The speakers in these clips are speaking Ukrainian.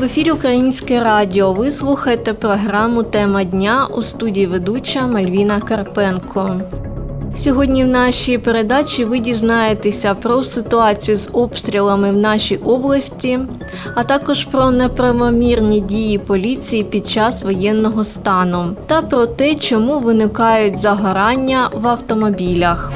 В ефірі Українське Радіо. Ви слухаєте програму Тема дня у студії ведуча Мальвіна Карпенко. Сьогодні в нашій передачі ви дізнаєтеся про ситуацію з обстрілами в нашій області, а також про неправомірні дії поліції під час воєнного стану та про те, чому виникають загорання в автомобілях.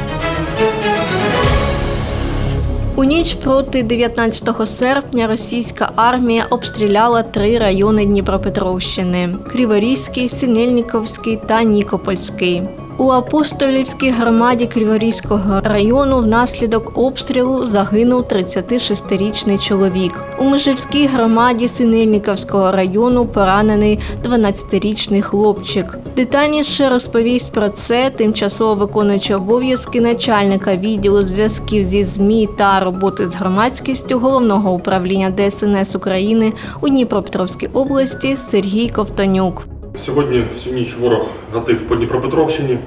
У ніч проти 19 серпня російська армія обстріляла три райони Дніпропетровщини: Криворізький, Синельниковський та Нікопольський. У апостолівській громаді Криворізького району внаслідок обстрілу загинув 36-річний чоловік. У Межівській громаді Синельниковського району поранений 12-річний хлопчик. Детальніше розповість про це тимчасово виконуючий обов'язки начальника відділу зв'язків зі ЗМІ та роботи з громадськістю головного управління ДСНС України у Дніпропетровській області Сергій Ковтонюк. Сьогодні всю ніч ворог гатив по Дніпропетровщині.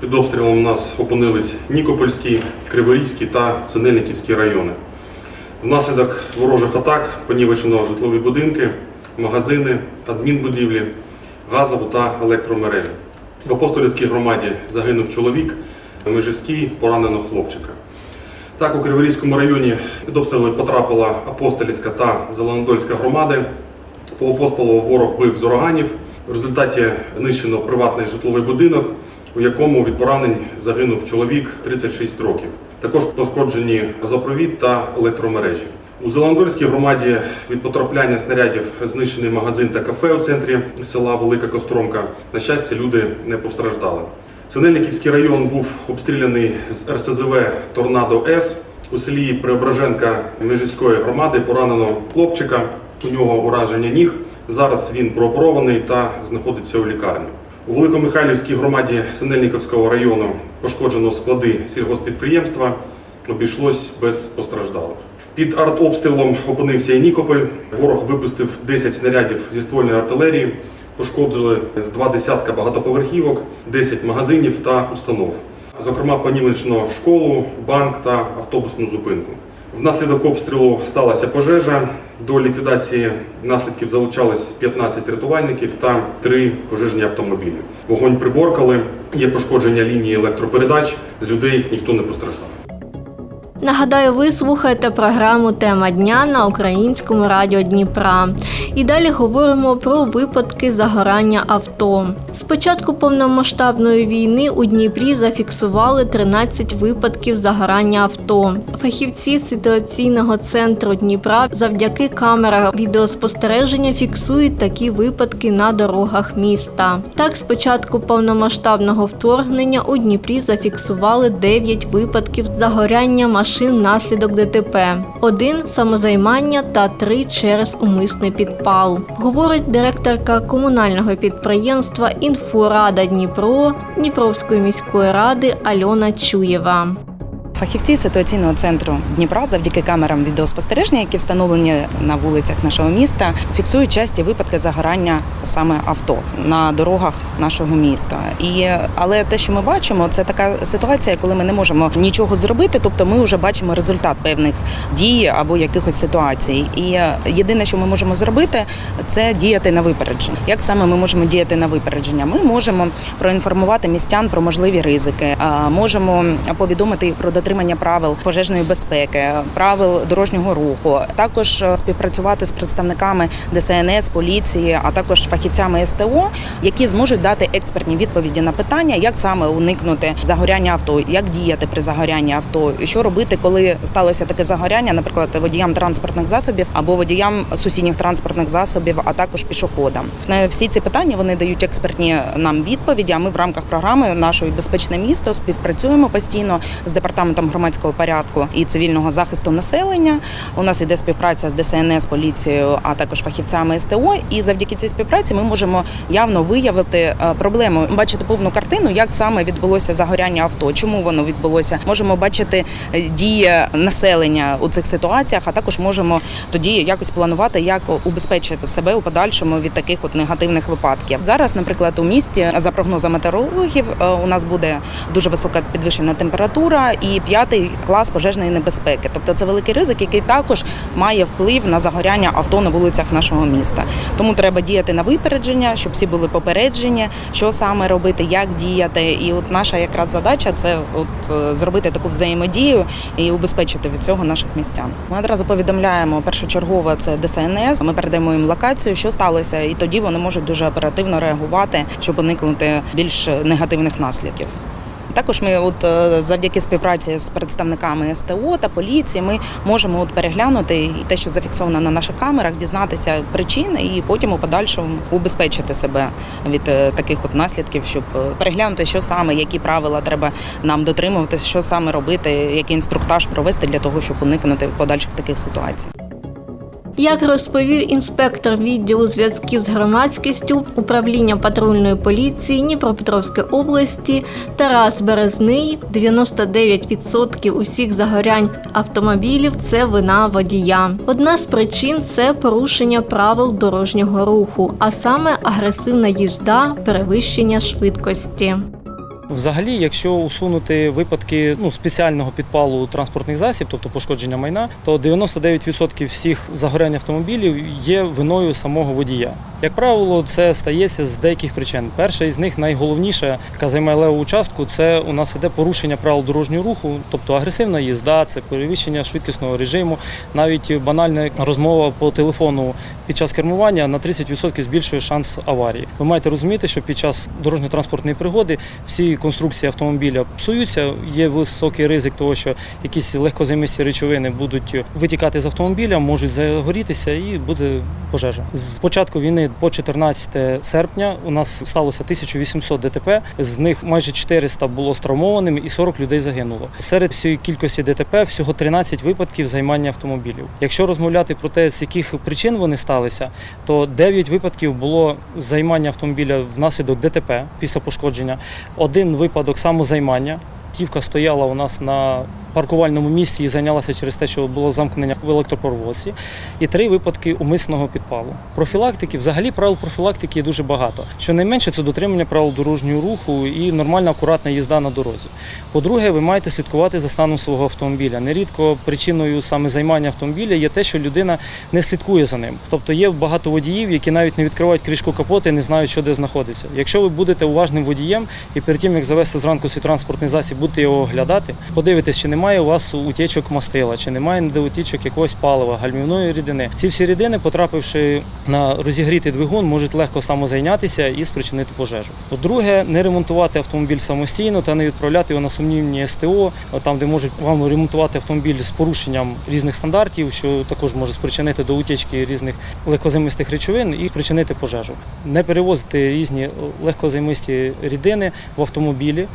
Під обстрілом у нас опинились Нікопольський, Криворізький та Синельниківський райони. Внаслідок ворожих атак понівечено житлові будинки, магазини, адмінбудівлі, газову та електромережі. В Апостолівській громаді загинув чоловік, в Межівській поранено хлопчика. Так, у Криворізькому районі під обстріли потрапила Апостолівська та Зеленодольська громади. По апостолу ворог бив з ураганів. В результаті знищено приватний житловий будинок, у якому від поранень загинув чоловік 36 років. Також пошкоджені газопровід та електромережі. У Зеландольській громаді від потрапляння снарядів знищений магазин та кафе у центрі села Велика Костромка. На щастя, люди не постраждали. Синельниківський район був обстріляний з РСЗВ Торнадо С. У селі Преображенка Межівської громади поранено хлопчика. У нього ураження ніг. Зараз він прооперований та знаходиться у лікарні. У Великомихайлівській громаді Синельниковського району пошкоджено склади сільгоспідприємства. Обійшлось без постраждалих. Під артобстрілом опинився і Нікополь. Ворог випустив 10 снарядів зі ствольної артилерії. Пошкоджили з два десятка багатоповерхівок, 10 магазинів та установ. Зокрема, понівечено школу, банк та автобусну зупинку. Внаслідок обстрілу сталася пожежа. До ліквідації наслідків залучались 15 рятувальників та 3 пожежні автомобілі. Вогонь приборкали, є пошкодження лінії електропередач. З людей ніхто не постраждав. Нагадаю, ви слухаєте програму Тема дня на українському радіо Дніпра. І далі говоримо про випадки загорання авто. З початку повномасштабної війни у Дніпрі зафіксували 13 випадків загорання авто. Фахівці ситуаційного центру Дніпра завдяки камерам відеоспостереження фіксують такі випадки на дорогах міста. Так, з початку повномасштабного вторгнення у Дніпрі зафіксували 9 випадків загоряння машин внаслідок ДТП, один самозаймання та три через умисний підпал. Говорить директорка комунального підприємства Інфорада Дніпро Дніпровської міської ради Альона Чуєва. Фахівці ситуаційного центру Дніпра завдяки камерам відеоспостереження, які встановлені на вулицях нашого міста, фіксують часті випадки загорання саме авто на дорогах нашого міста. І але те, що ми бачимо, це така ситуація, коли ми не можемо нічого зробити, тобто ми вже бачимо результат певних дій або якихось ситуацій. І єдине, що ми можемо зробити, це діяти на випередження. Як саме ми можемо діяти на випередження? Ми можемо проінформувати містян про можливі ризики, можемо повідомити їх про дотримання правил пожежної безпеки, правил дорожнього руху. Також е, співпрацювати з представниками ДСНС, поліції, а також фахівцями СТО, які зможуть дати експертні відповіді на питання, як саме уникнути загоряння авто, як діяти при загорянні авто, що робити, коли сталося таке загоряння, наприклад, водіям транспортних засобів або водіям сусідніх транспортних засобів, а також пішоходам. На всі ці питання вони дають експертні нам відповіді. А ми в рамках програми нашої безпечне місто співпрацюємо постійно з департаментом департаментом громадського порядку і цивільного захисту населення. У нас іде співпраця з ДСНС, поліцією, а також фахівцями СТО. І завдяки цій співпраці ми можемо явно виявити е, проблему, бачити повну картину, як саме відбулося загоряння авто, чому воно відбулося. Можемо бачити е, дії населення у цих ситуаціях, а також можемо тоді якось планувати, як убезпечити себе у подальшому від таких от негативних випадків. Зараз, наприклад, у місті за прогнозом метеорологів е, у нас буде дуже висока підвищена температура і п'ятий клас пожежної небезпеки. Тобто це великий ризик, який також має вплив на загоряння авто на вулицях нашого міста. Тому треба діяти на випередження, щоб всі були попереджені, що саме робити, як діяти. І от наша якраз задача це от е, зробити таку взаємодію і убезпечити від цього наших містян. Ми одразу повідомляємо першочергово це ДСНС. Ми передаємо їм локацію, що сталося, і тоді вони можуть дуже оперативно реагувати, щоб уникнути більш негативних наслідків. Також ми, от е, завдяки співпраці з представниками СТО та поліції, ми можемо от переглянути те, що зафіксовано на наших камерах, дізнатися причини і потім у подальшому убезпечити себе від е, таких от наслідків, щоб е, переглянути, що саме, які правила треба нам дотримуватися, що саме робити, який інструктаж провести для того, щоб уникнути подальших таких ситуацій. Як розповів інспектор відділу зв'язків з громадськістю управління патрульної поліції Дніпропетровської області Тарас Березний, 99% усіх загорянь автомобілів це вина водія. Одна з причин це порушення правил дорожнього руху, а саме агресивна їзда, перевищення швидкості. Взагалі, якщо усунути випадки ну, спеціального підпалу транспортних засіб, тобто пошкодження майна, то 99% всіх загорянь автомобілів є виною самого водія. Як правило, це стається з деяких причин. Перша із них найголовніша, яка займає леву участку, це у нас іде порушення правил дорожнього руху, тобто агресивна їзда, це перевищення швидкісного режиму, навіть банальна розмова по телефону під час кермування на 30% збільшує шанс аварії. Ви маєте розуміти, що під час дорожньо-транспортної пригоди всі конструкції автомобіля псуються. Є високий ризик того, що якісь легкозаймисті речовини будуть витікати з автомобіля, можуть загорітися і буде пожежа. З початку війни по 14 серпня у нас сталося 1800 ДТП. З них майже 400 було з травмованими і 40 людей загинуло. Серед всієї кількості ДТП всього 13 випадків займання автомобілів. Якщо розмовляти про те, з яких причин вони сталися, то 9 випадків було займання автомобіля внаслідок ДТП після пошкодження. Один випадок самозаймання. Тівка стояла у нас на паркувальному місці і зайнялася через те, що було замкнення в електропроводці. І три випадки умисного підпалу. Профілактики, взагалі правил профілактики є дуже багато. Щонайменше це дотримання правил дорожнього руху і нормальна акуратна їзда на дорозі. По-друге, ви маєте слідкувати за станом свого автомобіля. Нерідко причиною саме займання автомобіля є те, що людина не слідкує за ним. Тобто є багато водіїв, які навіть не відкривають кришку капота і не знають, що де знаходиться. Якщо ви будете уважним водієм і перед тим, як завести зранку свій транспортний засіб, будете його оглядати, подивитесь, чи немає у вас утічок мастила, чи немає ніде утічок якогось палива, гальмівної рідини. Ці всі рідини, потрапивши на розігрітий двигун, можуть легко самозайнятися і спричинити пожежу. По-друге, не ремонтувати автомобіль самостійно та не відправляти його на сумнівні СТО, там де можуть вам ремонтувати автомобіль з порушенням різних стандартів, що також може спричинити до утічки різних легкозаймистих речовин і спричинити пожежу. Не перевозити різні легкозаймисті рідини в автомобілі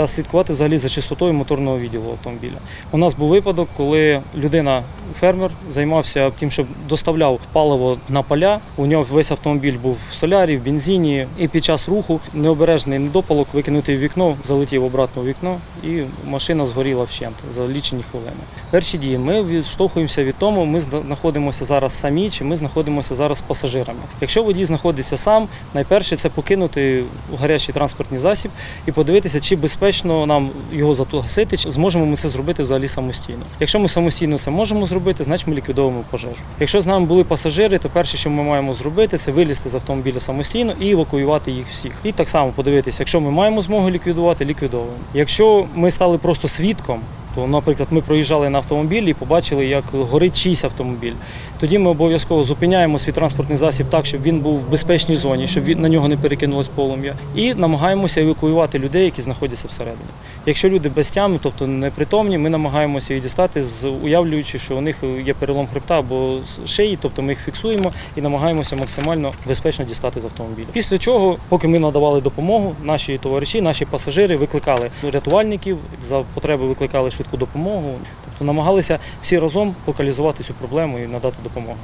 та слідкувати взагалі за чистотою моторного відділу автомобіля. У нас був випадок, коли людина, фермер, займався тим, що доставляв паливо на поля. У нього весь автомобіль був в солярі, в бензині, і під час руху необережний недопалок викинутий в вікно, залетів обратно в вікно, і машина згоріла вщент за лічені хвилини. Перші дії ми відштовхуємося від тому, ми знаходимося зараз самі, чи ми знаходимося зараз пасажирами. Якщо водій знаходиться сам, найперше це покинути гарячий транспортний засіб і подивитися, чи безпечно нам його загасити, чи зможемо ми це зробити взагалі самостійно. Якщо ми самостійно це можемо зробити, значить ми ліквідовуємо пожежу. Якщо з нами були пасажири, то перше, що ми маємо зробити, це вилізти з автомобіля самостійно і евакуювати їх всіх. І так само подивитися, якщо ми маємо змогу ліквідувати, ліквідовуємо. Якщо ми стали просто свідком. То, наприклад, ми проїжджали на автомобілі і побачили, як горить чийсь автомобіль. Тоді ми обов'язково зупиняємо свій транспортний засіб так, щоб він був в безпечній зоні, щоб на нього не перекинулось полум'я, і намагаємося евакуювати людей, які знаходяться всередині. Якщо люди без тями, тобто непритомні, ми намагаємося їх дістати, з уявлюючи, що у них є перелом хребта або шиї, тобто ми їх фіксуємо і намагаємося максимально безпечно дістати з автомобіля. Після чого, поки ми надавали допомогу, наші товариші, наші пасажири викликали рятувальників, за потреби викликали швидку допомогу. Тобто намагалися всі разом локалізувати цю проблему і надати допомогу.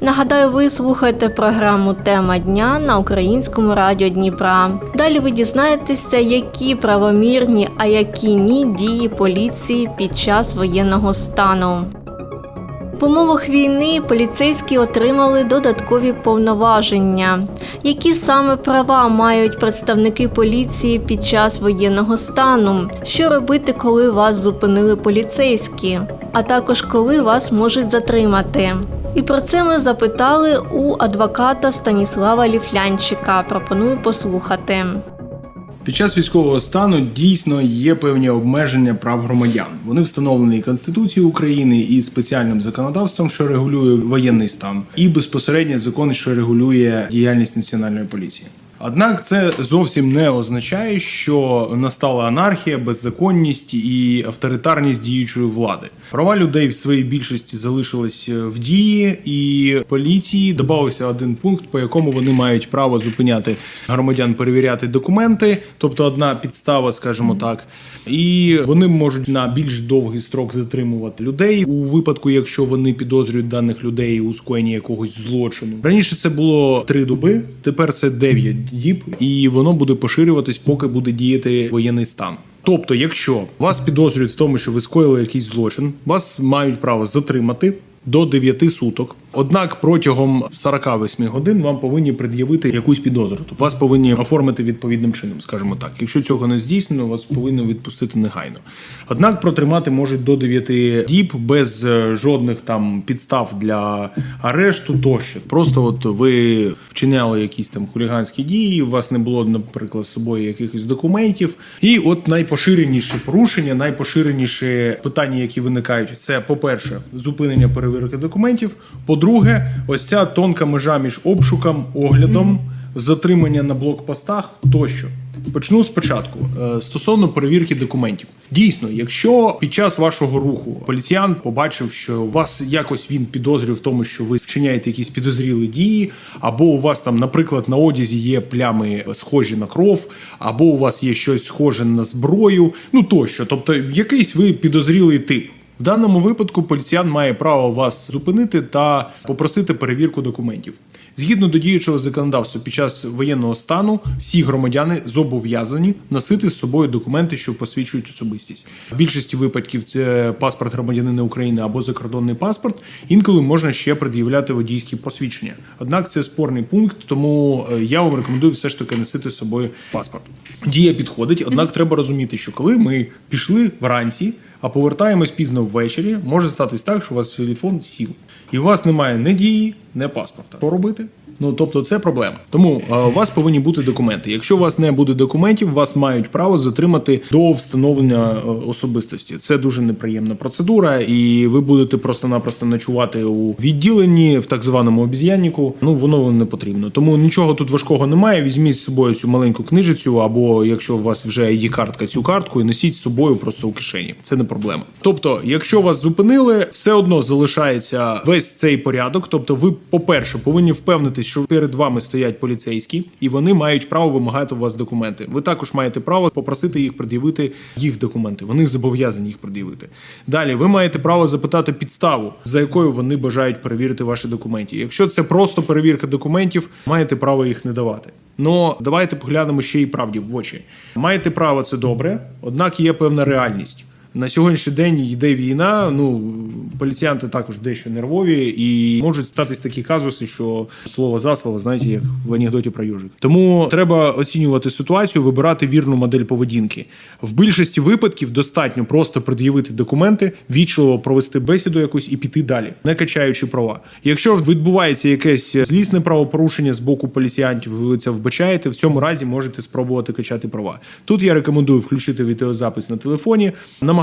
Нагадаю, ви слухаєте програму Тема дня на українському радіо Дніпра. Далі ви дізнаєтеся, які правомірні, а які ні дії поліції під час воєнного стану. В умовах війни поліцейські отримали додаткові повноваження. Які саме права мають представники поліції під час воєнного стану? Що робити, коли вас зупинили поліцейські, а також коли вас можуть затримати? І про це ми запитали у адвоката Станіслава Ліфлянчика. Пропоную послухати. Під час військового стану дійсно є певні обмеження прав громадян. Вони встановлені Конституцією України і спеціальним законодавством, що регулює воєнний стан, і безпосередньо закон, що регулює діяльність національної поліції. Однак це зовсім не означає, що настала анархія, беззаконність і авторитарність діючої влади. Права людей в своїй більшості залишились в дії, і поліції. Додався один пункт, по якому вони мають право зупиняти громадян, перевіряти документи, тобто одна підстава, скажімо так, і вони можуть на більш довгий строк затримувати людей. У випадку, якщо вони підозрюють даних людей у скоєнні якогось злочину. Раніше це було три доби, тепер це 9 діб, і воно буде поширюватись, поки буде діяти воєнний стан. Тобто, якщо вас підозрюють в тому, що ви скоїли якийсь злочин, вас мають право затримати до 9 суток. Однак протягом 48 годин вам повинні пред'явити якусь підозру. Тобто вас повинні оформити відповідним чином, скажімо так. Якщо цього не здійснено, вас повинні відпустити негайно. Однак протримати можуть до 9 діб без е, жодних там підстав для арешту тощо. Просто от ви вчиняли якісь там хуліганські дії, у вас не було, наприклад, з собою якихось документів. І от найпоширеніші порушення, найпоширеніші питання, які виникають, це по-перше, зупинення перевірки документів. По-друге, ось ця тонка межа між обшуком, оглядом, затримання на блокпостах тощо. Почну спочатку Е, стосовно перевірки документів. Дійсно, якщо під час вашого руху поліціян побачив, що у вас якось він підозрює в тому, що ви вчиняєте якісь підозрілі дії, або у вас там, наприклад, на одязі є плями схожі на кров, або у вас є щось схоже на зброю, ну тощо, тобто якийсь ви підозрілий тип. В даному випадку поліціян має право вас зупинити та попросити перевірку документів. Згідно до діючого законодавства, під час воєнного стану всі громадяни зобов'язані носити з собою документи, що посвідчують особистість. В більшості випадків це паспорт громадянина України або закордонний паспорт. Інколи можна ще пред'являти водійські посвідчення. Однак це спорний пункт, тому е, я вам рекомендую все ж таки носити з собою паспорт. Дія підходить, однак треба розуміти, що коли ми пішли вранці, а повертаємось пізно ввечері, може статись так, що у вас телефон сів. І у вас немає ні дії, ні паспорта. Що робити? Ну тобто це проблема. Тому е, у вас повинні бути документи. Якщо у вас не буде документів, вас мають право затримати до встановлення е, особистості. Це дуже неприємна процедура, і ви будете просто-напросто ночувати у відділенні в так званому обіз'яннику. Ну воно не потрібно. Тому нічого тут важкого немає. Візьміть з собою цю маленьку книжицю, або якщо у вас вже є картка, цю картку і носіть з собою просто у кишені. Це не проблема. Тобто, якщо вас зупинили, все одно залишається весь цей порядок. Тобто, ви, по-перше, повинні впевнитись, що перед вами стоять поліцейські, і вони мають право вимагати у вас документи. Ви також маєте право попросити їх пред'явити їх документи. Вони зобов'язані їх пред'явити. Далі ви маєте право запитати підставу, за якою вони бажають перевірити ваші документи. Якщо це просто перевірка документів, маєте право їх не давати. Ну давайте поглянемо ще й правді в очі. Маєте право, це добре, однак є певна реальність. На сьогоднішній день йде війна. Ну поліціянти також дещо нервові, і можуть статись такі казуси, що слово за слово, знаєте, як в анекдоті про южик. Тому треба оцінювати ситуацію, вибирати вірну модель поведінки. В більшості випадків достатньо просто пред'явити документи, вічливо провести бесіду якусь і піти далі, не качаючи права. Якщо відбувається якесь злісне правопорушення з боку поліціянтів, ви це вбачаєте. В цьому разі можете спробувати качати права. Тут я рекомендую включити відеозапис на телефоні,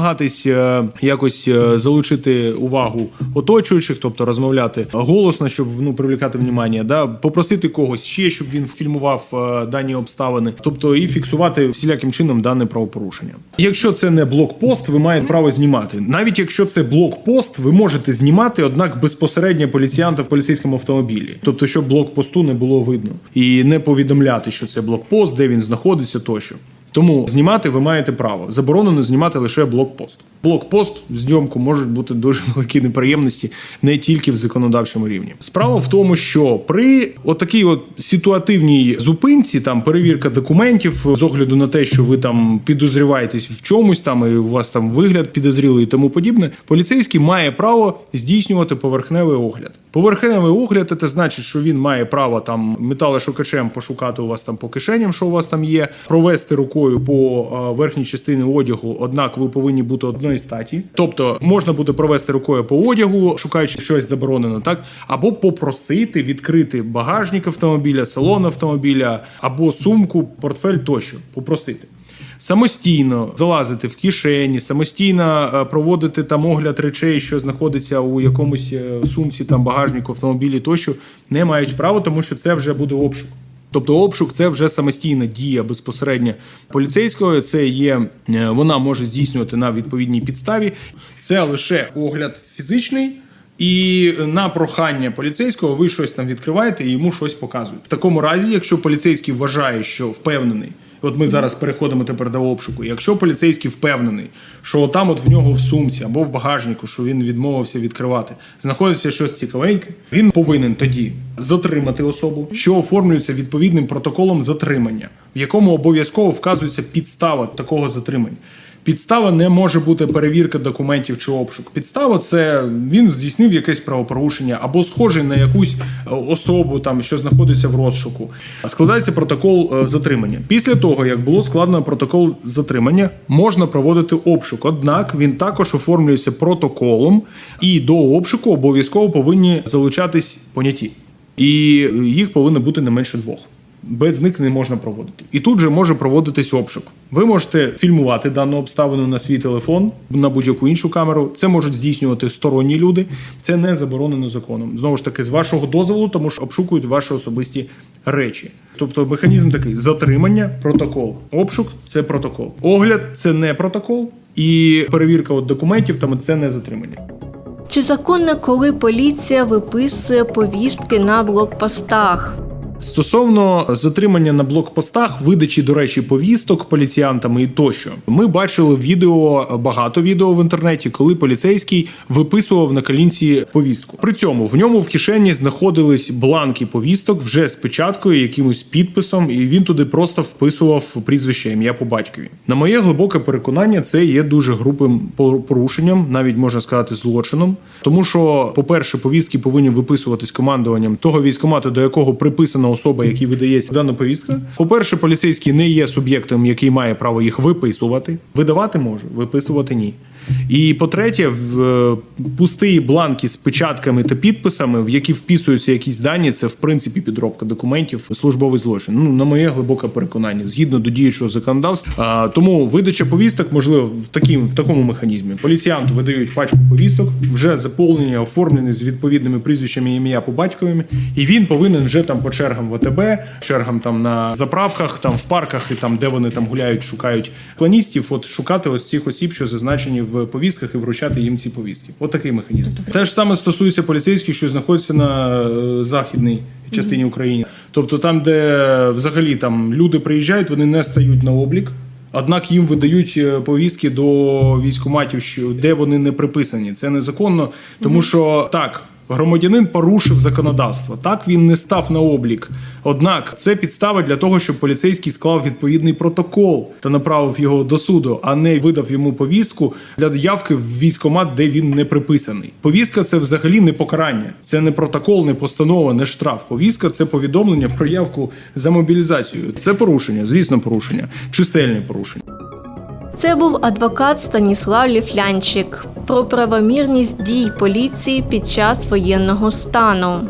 намагатись е, якось е, залучити увагу оточуючих, тобто розмовляти голосно, щоб ну привлекати внимання, да попросити когось ще, щоб він фільмував е, дані обставини, тобто і фіксувати всіляким чином дане правопорушення. Якщо це не блокпост, ви маєте право знімати. Навіть якщо це блокпост, ви можете знімати, однак безпосередньо поліціянта в поліцейському автомобілі, тобто, щоб блокпосту не було видно і не повідомляти, що це блокпост, де він знаходиться тощо. Тому знімати ви маєте право. Заборонено знімати лише блокпост. Блокпост зйомку можуть бути дуже великі неприємності не тільки в законодавчому рівні. Справа в тому, що при отакій от ситуативній зупинці, там перевірка документів з огляду на те, що ви там підозріваєтесь в чомусь, там і у вас там вигляд підозрілий і тому подібне, поліцейський має право здійснювати поверхневий огляд. Поверхневий огляд це значить, що він має право там металошукачем пошукати у вас там по кишеням, що у вас там є, провести рукою по е, верхній частині одягу. Однак ви повинні бути одної статі. Тобто можна буде провести рукою по одягу, шукаючи щось заборонено, так або попросити відкрити багажник автомобіля, салон автомобіля, або сумку, портфель тощо. Попросити. Самостійно залазити в кишені, самостійно е, проводити там огляд речей, що знаходиться у якомусь е, сумці, там багажнику, автомобілі тощо, не мають права, тому що це вже буде обшук. Тобто обшук це вже самостійна дія безпосередньо поліцейського. Це є е, вона може здійснювати на відповідній підставі. Це лише огляд фізичний. І на прохання поліцейського ви щось там відкриваєте і йому щось показують. В такому разі, якщо поліцейський вважає, що впевнений, от ми зараз переходимо тепер до обшуку. Якщо поліцейський впевнений, що там от в нього в сумці або в багажнику, що він відмовився відкривати, знаходиться щось цікавеньке, він повинен тоді затримати особу, що оформлюється відповідним протоколом затримання, в якому обов'язково вказується підстава такого затримання. Підстава не може бути перевірка документів чи обшук. Підстава це він здійснив якесь правопорушення або схожий на якусь е, особу, там що знаходиться в розшуку. Складається протокол е, затримання. Після того, як було складено протокол затримання, можна проводити обшук. Однак він також оформлюється протоколом, і до обшуку обов'язково повинні залучатись поняті. І їх повинно бути не менше двох. Без них не можна проводити. І тут же може проводитись обшук. Ви можете фільмувати дану обставину на свій телефон, на будь-яку іншу камеру. Це можуть здійснювати сторонні люди. Це не заборонено законом. Знову ж таки, з вашого дозволу, тому що обшукують ваші особисті речі. Тобто механізм такий: затримання, протокол, обшук це протокол. Огляд це не протокол, і перевірка от документів там це не затримання. Чи законно, коли поліція виписує повістки на блокпостах? Стосовно затримання на блокпостах, видачі, до речі, повісток поліціянтами і тощо, ми бачили відео багато відео в інтернеті, коли поліцейський виписував на калінці повістку. При цьому в ньому в кишені знаходились бланки повісток вже з печаткою, якимось підписом, і він туди просто вписував прізвище ім'я по батькові. На моє глибоке переконання, це є дуже грубим порушенням, навіть можна сказати, злочином. Тому що, по-перше, повістки повинні виписуватись командуванням того військомату, до якого приписана особа, якій видається дана повістка. По-перше, поліцейський не є суб'єктом, який має право їх виписувати. Видавати може, виписувати ні. І по-третє, в е, пусті бланки з печатками та підписами, в які вписуються якісь дані, це в принципі підробка документів, службовий злочин. Ну на моє глибоке переконання, згідно до діючого законодавства. Тому видача повісток можливо в таким в такому механізмі. Поліціянту видають пачку повісток, вже заповнені, оформлені з відповідними прізвищами ім'я по батькові, і він повинен вже там по чергам ВТБ, чергам там на заправках, там в парках і там, де вони там гуляють, шукають планістів. От шукати ось цих осіб, що зазначені в повістках, і вручати їм ці повістки. От такий механізм. Те ж саме стосується поліцейських, що знаходяться на е, західній частині України. Тобто, там, де взагалі там люди приїжджають, вони не стають на облік. Однак їм видають е, повістки до військоматів, де вони не приписані. Це незаконно, тому що так. Громадянин порушив законодавство. Так він не став на облік. Однак це підстава для того, щоб поліцейський склав відповідний протокол та направив його до суду, а не видав йому повістку для явки в військкомат, де він не приписаний. Повістка це взагалі не покарання, це не протокол, не постанова, не штраф. Повістка це повідомлення про явку за мобілізацію. Це порушення, звісно, порушення, чисельне порушення. Це був адвокат Станіслав Ліфлянчик про правомірність дій поліції під час воєнного стану.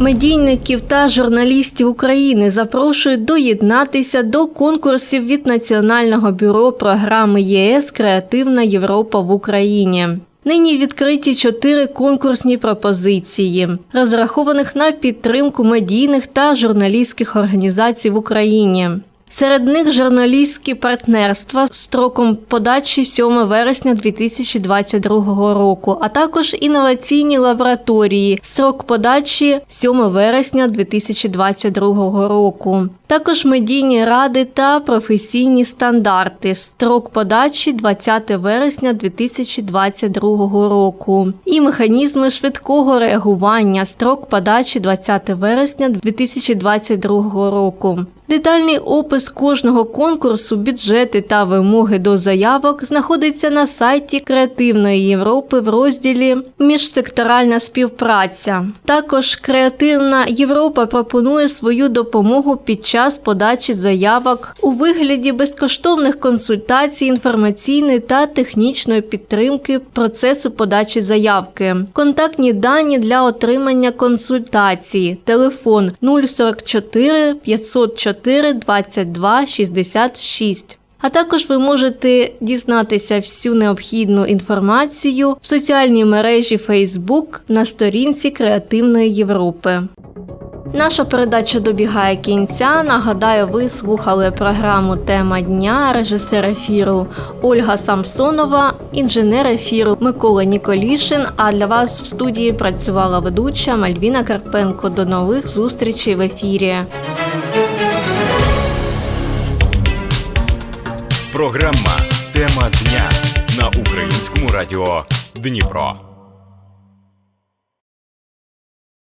Медійників та журналістів України запрошують доєднатися до конкурсів від Національного бюро програми ЄС Креативна Європа в Україні. Нині відкриті чотири конкурсні пропозиції, розрахованих на підтримку медійних та журналістських організацій в Україні. Серед них журналістські партнерства строком подачі 7 вересня 2022 року, а також інноваційні лабораторії. Строк подачі 7 вересня 2022 року. Також медійні ради та професійні стандарти. Строк подачі 20 вересня 2022 року. І механізми швидкого реагування. Строк подачі 20 вересня 2022 року. Детальний опис кожного конкурсу, бюджети та вимоги до заявок знаходиться на сайті Креативної Європи в розділі Міжсекторальна співпраця. Також Креативна Європа пропонує свою допомогу під час подачі заявок у вигляді безкоштовних консультацій, інформаційної та технічної підтримки процесу подачі заявки. Контактні дані для отримання консультації. Телефон 044 504 22 66. А також ви можете дізнатися всю необхідну інформацію в соціальній мережі Facebook на сторінці Креативної Європи. Наша передача добігає кінця. Нагадаю, ви слухали програму Тема дня, режисер ефіру Ольга Самсонова, інженер ефіру Микола Ніколішин. А для вас в студії працювала ведуча Мальвіна Карпенко. До нових зустрічей в ефірі. Програма Тема дня на українському радіо Дніпро.